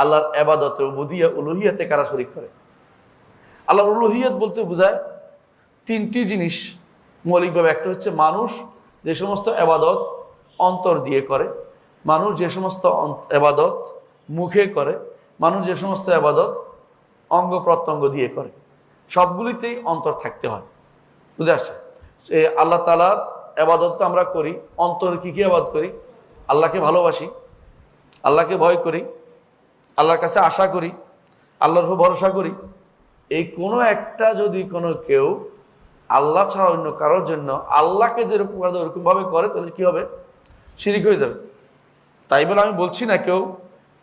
আল্লাহর এবাদতে বুধিয়া উলুহিয়াতে কারা শরিক করে? আল্লাহর উলুহিয়াত বলতে বোঝায় তিনটি জিনিস মৌলিকভাবে। একটা হচ্ছে মানুষ যে সমস্ত এবাদত অন্তর দিয়ে করে, মানুষ যে সমস্ত এবাদত মুখে করে, মানুষ যে সমস্ত এবাদত অঙ্গ প্রত্যঙ্গ দিয়ে করে। সবগুলিতেই অন্তর থাকতে হয়। বুঝে আসছে? আল্লাহ তালার এবাদত তো আমরা করি, অন্তরে কী কী আবাদ করি? আল্লাহকে ভালোবাসি, আল্লাহকে ভয় করি আল্লাহর কাছে আশা করি, আল্লাহর উপর ভরসা করি, এই কোনো একটা যদি কোনো কেউ আল্লাহ ছাড়া অন্য কারোর জন্য আল্লাহকে যেরকম করে ওরকম ভাবে করে, তাহলে কি হবে? শিরিক হয়ে যাবে। তাই বলে আমি বলছি না কেউ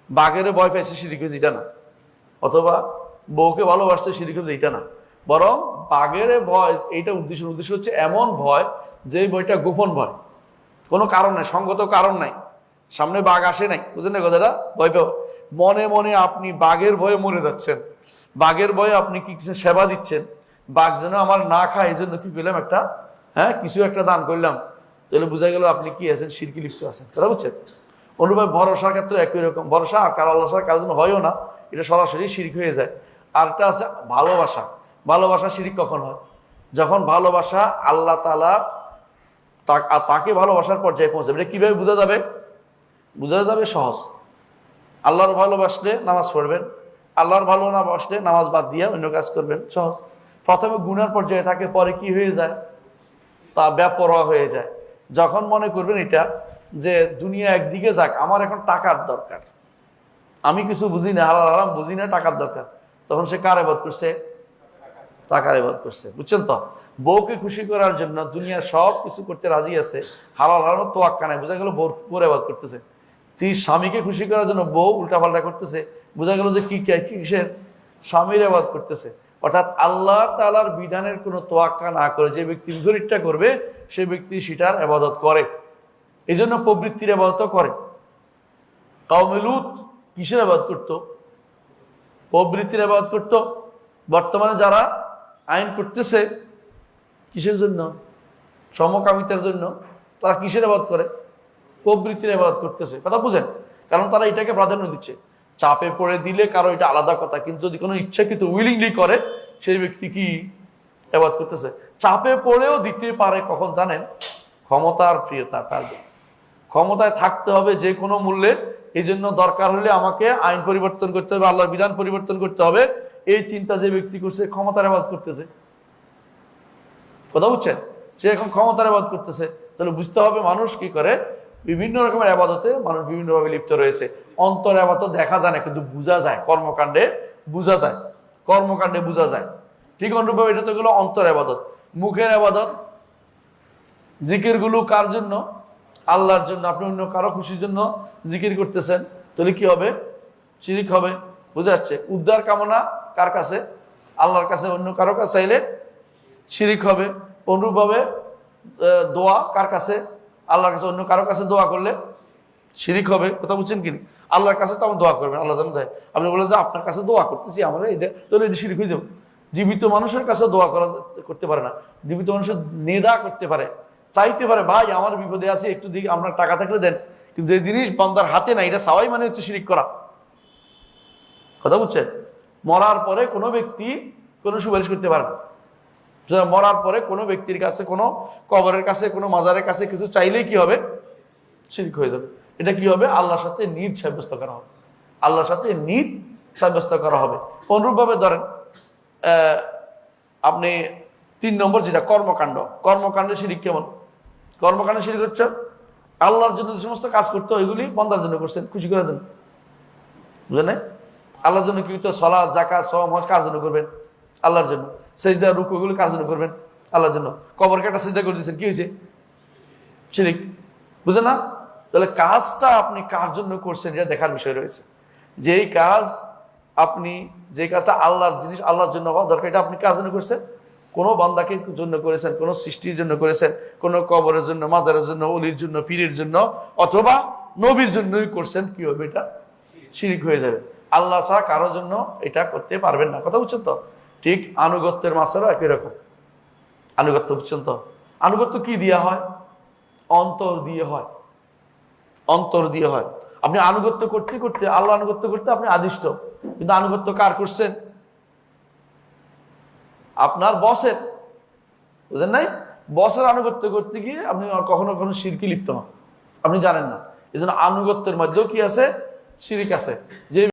বাঘের ভয় পেয়েছে শিরিক হয়েছে এটা না, অথবা বউকে ভালোবাসতে শিরিক হয়েছে এটা না, বরং বাঘের ভয়, এইটা উদ্দেশ্য উদ্দেশ্য হচ্ছে এমন ভয় যে বইটা গোপন ভয়। কোনো কারণ নাই, সঙ্গত কারণ নাই, সামনে বাঘ আসে নাই, বুঝলেন না কথাটা? ভয় পাও মনে মনে আপনি বাঘের ভয়ে মরে যাচ্ছেন। বাঘের ভয়ে আপনি কি কিছু সেবা দিচ্ছেন? বাঘ যেন আমার না খায় এই জন্য কি পেলাম একটা হ্যাঁ কিছু একটা দান করলাম। তাহলে বোঝা গেল আপনি কি আছেন, সিরকি লিপ্ত আছেন কথা বুঝছেন? অনুভব ভরসার ক্ষেত্রে একই রকম। ভরসা কারও আল্লাহ ছাড়া কারোর জন্য হয়ও না, এটা সরাসরি শিরিক হয়ে যায়। আরেকটা আছে ভালোবাসা। ভালোবাসা শিরিক কখন হয়? যখন ভালোবাসা আল্লাহ তালা তাকে ভালোবাসার পর্যায়ে পৌঁছাবে। এটা কীভাবে বোঝা যাবে? বোঝা যাবে সহজ। আল্লাহর ভালোবাসলে নামাজ পড়বেন, আল্লাহর ভালো না বাসলে নামাজ বাদ দিয়ে অন্য কাজ করবেন, সহজ। প্রথমে গুনার পর্যায়ে থাকে, পরে কি হয়ে যায়? তা ব্যাপরোয়া হয়ে যায়। যখন মনে করবেন এটা, যে দুনিয়া একদিকে যাক, আমার এখন টাকার দরকার। আমি কিছু বুঝি না, হালাল হারাম বুঝি না, টাকার দরকার। তখন সে কার এবাদ করছে? টাকার এবাদ করছে, বুঝছেন তো? বউকে খুশি করার জন্য দুনিয়ার সব কিছু করতে রাজি আছে, হালাল হারাম তো আক্কা নাই, বোঝা গেল বউর এবাদ করতেছে। তুই স্বামীকে খুশি করার জন্য বউ উল্টাপাল্টা করতেছে, বোঝা গেল যে কি কিসের? স্বামীর আবাদ করতেছে। অর্থাৎ আল্লাহ তালার বিধানের কোনো তোয়াক্কা না করে যে ব্যক্তি বিপরীতটা করবে, সে ব্যক্তি সেটার আবাদত করে। এই জন্য প্রবৃত্তির আবাদত করে। কাউমিলুত কিসের আবাদ করতো? প্রবৃত্তির আবাদ করত। বর্তমানে যারা আইন করতেছে, কিসের জন্য? সমকামিতার জন্য। তারা কিসের আবাদ করে? প্রবৃত্তির আবাদ করতেছে। কথা বুঝেন? কারণ তারা এটাকে প্রাধান্য দিচ্ছে। চাপে পড়ে দিলে কারও এটা আলাদা কথা, কিন্তু যদি কোনো ইচ্ছাকৃত উইলিংলি করে, সেই ব্যক্তি কি আবাদ করতেছে? চাপে পড়েও দিতে পারে কখন জানেন? ক্ষমতার প্রিয়তা তার ক্ষমতায় থাকতে হবে যে কোনো মূল্যে। এই জন্য দরকার হলে আমাকে আইন পরিবর্তন করতে হবে, আল্লাহর বিধান পরিবর্তন করতে হবে। এই চিন্তা যে ব্যক্তি করছে, ক্ষমতার আবাদ করতেছে। কথা বুঝছেন? সে এখন ক্ষমতার আবাদ করতেছে। তাহলে বুঝতে হবে মানুষ কি করে? বিভিন্ন রকমের আবাদতে মানুষ বিভিন্নভাবে লিপ্ত রয়েছে। অন্তর আবাদত দেখা যায় না, কিন্তু বোঝা যায়, কর্মকাণ্ডে বোঝা যায়, কর্মকাণ্ডে বোঝা যায়। ঠিক অনুরূপভাবে এটা তো গেলো অন্তর আবাদত। মুখের আবাদত, জিকিরগুলো কার জন্য? আল্লাহর জন্য, আপনি অন্য কারও খুশির জন্য জিকির করতেছেন, তাহলে কি হবে? শিরিক হবে, বুঝে যাচ্ছে। উদ্ধার কামনা কার কাছে? আল্লাহর কাছে, অন্য কারও কাছে চাইলে শিরিক হবে। অনুরূপভাবে দোয়া কার কাছে? আল্লাহর কাছে অন্য কারোর কাছে দোয়া করলে শিরিক হবে, কথা বুঝছেন কি আল্লাহর কাছে তো আমি দোয়া করবেন, আল্লাহ জানো তাই আপনি বলেন যে আপনার কাছে দোয়া করতেছি, আমরা এটা তাহলে এটা শিরিক হয়ে যাবে। জীবিত মানুষের কাছে দোয়া করা করতে পারে না। জীবিত মানুষের নেদা করতে পারে, চাইতে পারে, ভাই, আমার বিপদে আছে, একটু দিকে আপনার টাকা থাকলে দেন। কিন্তু যে জিনিস বন্দার হাতে না এটা সবাই মানে হচ্ছে শিরিক করা। কথা বুঝছেন? মরার পরে কোনো ব্যক্তি কোনো সুপারিশ করতে পারবে না। মরার পরে কোনো ব্যক্তির কাছে, কোনো কবরের কাছে, কোনো মাজারের কাছে কিছু চাইলেই কি হবে? শিরক হয়ে যাবে। এটা কি হবে? আল্লাহর সাথে নিদ সাব্যস্ত করা হবে। আল্লাহর সাথে নিদ সাব্যস্ত করা হবে। অনুরূপভাবে ধরেন আপনি তিন নম্বর যেটা, কর্মকাণ্ড। কর্মকাণ্ডে শিরিক কেমন? কর্মকাণ্ডে শিরিক হচ্ছে, আল্লাহর জন্য যে সমস্ত কাজ করতে ওইগুলি বন্দার জন্য করছেন, খুশি করার জন্য। বুঝলেন আল্লাহর জন্য কি করতে সলা জাকা সম হজ কার জন্য করবেন? আল্লাহর জন্য। সেজদা রুকুগুলো কার জন্য করবেন? আল্লাহর জন্য। কবর কাটা সেজদা করে দিয়েছেন, কি হয়েছে? শিরিক। বুঝলেন না? তাহলে কাজটা আপনি কার জন্য করছেন এটা দেখার বিষয় রয়েছে। যেই কাজ আপনি যে কাজটা আল্লাহর জিনিস, আল্লাহর জন্য হওয়া দরকার, এটা আপনি কার জন্য করছেন? কোনো বান্দাকে জন্য করেছেন, কোনো সৃষ্টির জন্য করেছেন, কোনো কবরের জন্য মাদারের জন্য, অলির জন্য, পীরের জন্য, অথবা নবীর জন্যই করছেন, কি হবে এটা? শিরিক হয়ে যাবে। আল্লাহ ছাড়া কারোর জন্য এটা করতে পারবেন না। কথা বুঝছেন তো? ঠিক আনুগত্যের মাসেরও একই রকম আনুগত্য বুঝছেন তো? আনুগত্য কি দিয়া হয়? অন্তর দিয়ে হয়। অন্তর দিয়ে হয়। আপনি আনুগত্য করতে করতে, আল্লাহ আনুগত্য করতে আপনি আদিষ্ট। কিন্তু আনুগত্য কার করছেন? আপনার বসের। বুঝলেন নাই? বসের আনুগত্য করতে গিয়ে আপনি কখনো কখনো শিরকি লিপ্ত হন। আপনি জানেন না। এই জন্য আনুগত্যের মধ্যেও কি আছে? শিরিক আছে। যে